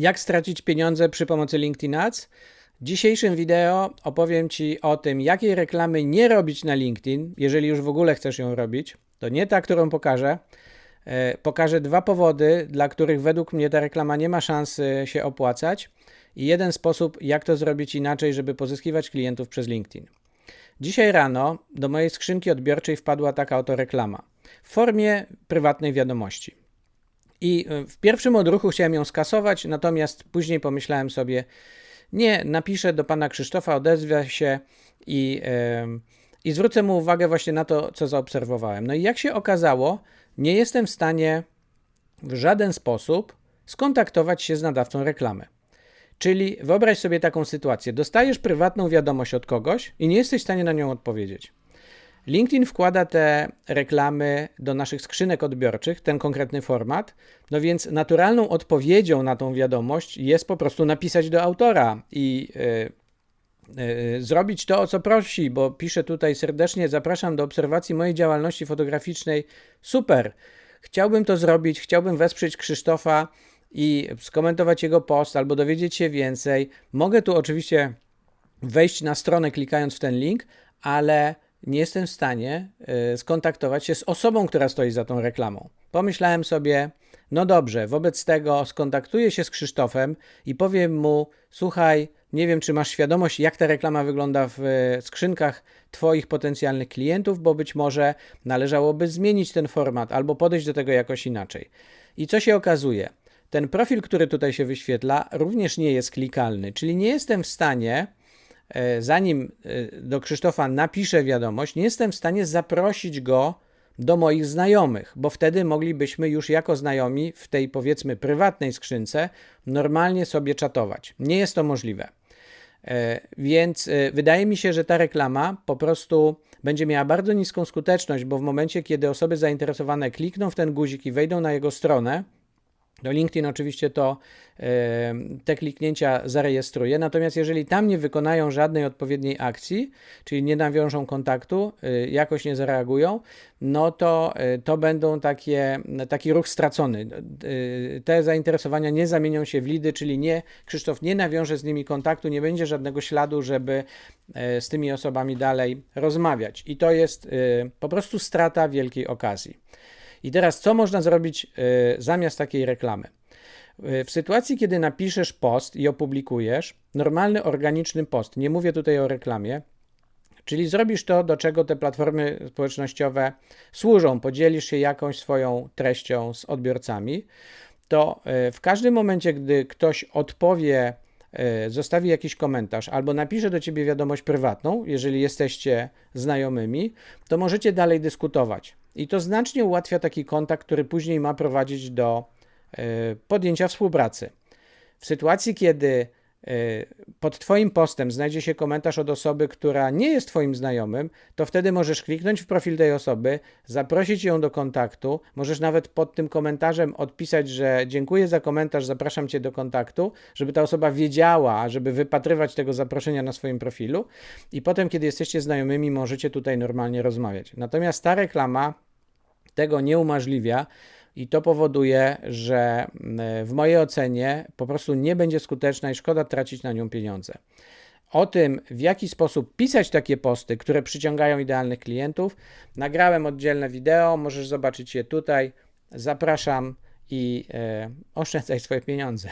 Jak stracić pieniądze przy pomocy LinkedIn Ads? W dzisiejszym wideo opowiem Ci o tym, jakiej reklamy nie robić na LinkedIn, jeżeli już w ogóle chcesz ją robić. To nie ta, którą pokażę. E, pokażę dwa powody, dla których według mnie ta reklama nie ma szans się opłacać i jeden sposób, jak to zrobić inaczej, żeby pozyskiwać klientów przez LinkedIn. Dzisiaj rano do mojej skrzynki odbiorczej wpadła taka oto reklama w formie prywatnej wiadomości. I e, w pierwszym odruchu chciałem ją skasować, natomiast później pomyślałem sobie, nie, napiszę do pana Krzysztofa, odezwę się i, yy, i zwrócę mu uwagę właśnie na to, co zaobserwowałem. No i jak się okazało, nie jestem w stanie w żaden sposób skontaktować się z nadawcą reklamy. Czyli wyobraź sobie taką sytuację: dostajesz prywatną wiadomość od kogoś i nie jesteś w stanie na nią odpowiedzieć. LinkedIn wkłada te reklamy do naszych skrzynek odbiorczych, ten konkretny format, no więc naturalną odpowiedzią na tą wiadomość jest po prostu napisać do autora i yy, yy, zrobić to, o co prosi, bo pisze tutaj serdecznie: Zapraszam do obserwacji mojej działalności fotograficznej. Super, chciałbym to zrobić, chciałbym wesprzeć Krzysztofa i skomentować jego post albo dowiedzieć się więcej. Mogę tu oczywiście wejść na stronę klikając w ten link, ale nie jestem w stanie y, skontaktować się z osobą, która stoi za tą reklamą. Pomyślałem sobie, no dobrze, wobec tego skontaktuję się z Krzysztofem i powiem mu: Słuchaj, nie wiem, czy masz świadomość, jak ta reklama wygląda w y, skrzynkach Twoich potencjalnych klientów, bo być może należałoby zmienić ten format albo podejść do tego jakoś inaczej. I co się okazuje? Ten profil, który tutaj się wyświetla, również nie jest klikalny, czyli nie jestem w stanie E, zanim e, do Krzysztofa napiszę wiadomość, nie jestem w stanie zaprosić go do moich znajomych, bo wtedy moglibyśmy już jako znajomi w tej powiedzmy prywatnej skrzynce normalnie sobie czatować. Nie jest to możliwe. E, więc wydaje mi się, że ta reklama po prostu będzie miała bardzo niską skuteczność, bo w momencie, kiedy osoby zainteresowane klikną w ten guzik i wejdą na jego stronę, do LinkedIn oczywiście to te kliknięcia zarejestruje, natomiast jeżeli tam nie wykonają żadnej odpowiedniej akcji, czyli nie nawiążą kontaktu, y, jakoś nie zareagują, no to y, to będą takie, taki ruch stracony. Y, te zainteresowania nie zamienią się w lidy, czyli nie, Krzysztof nie nawiąże z nimi kontaktu, nie będzie żadnego śladu, żeby z tymi osobami dalej rozmawiać. I to jest po prostu strata wielkiej okazji. I teraz, co można zrobić y, zamiast takiej reklamy? Y, w sytuacji, kiedy napiszesz post i opublikujesz, normalny, organiczny post, nie mówię tutaj o reklamie, czyli zrobisz to, do czego te platformy społecznościowe służą, podzielisz się jakąś swoją treścią z odbiorcami, to y, w każdym momencie, gdy ktoś odpowie, zostawi jakiś komentarz albo napisze do ciebie wiadomość prywatną, jeżeli jesteście znajomymi, to możecie dalej dyskutować. I to znacznie ułatwia taki kontakt, który później ma prowadzić do e, podjęcia współpracy. W sytuacji, kiedy e, pod Twoim postem znajdzie się komentarz od osoby, która nie jest Twoim znajomym, to wtedy możesz kliknąć w profil tej osoby, zaprosić ją do kontaktu. Możesz nawet pod tym komentarzem odpisać, że dziękuję za komentarz, zapraszam Cię do kontaktu, żeby ta osoba wiedziała, żeby wypatrywać tego zaproszenia na swoim profilu. I potem, kiedy jesteście znajomymi, możecie tutaj normalnie rozmawiać. Natomiast ta reklama tego nie umożliwia. I to powoduje, że mm, w mojej ocenie po prostu nie będzie skuteczna i szkoda tracić na nią pieniądze. O tym, w jaki sposób pisać takie posty, które przyciągają idealnych klientów, nagrałem oddzielne wideo, możesz zobaczyć je tutaj. Zapraszam i e, oszczędzaj swoje pieniądze.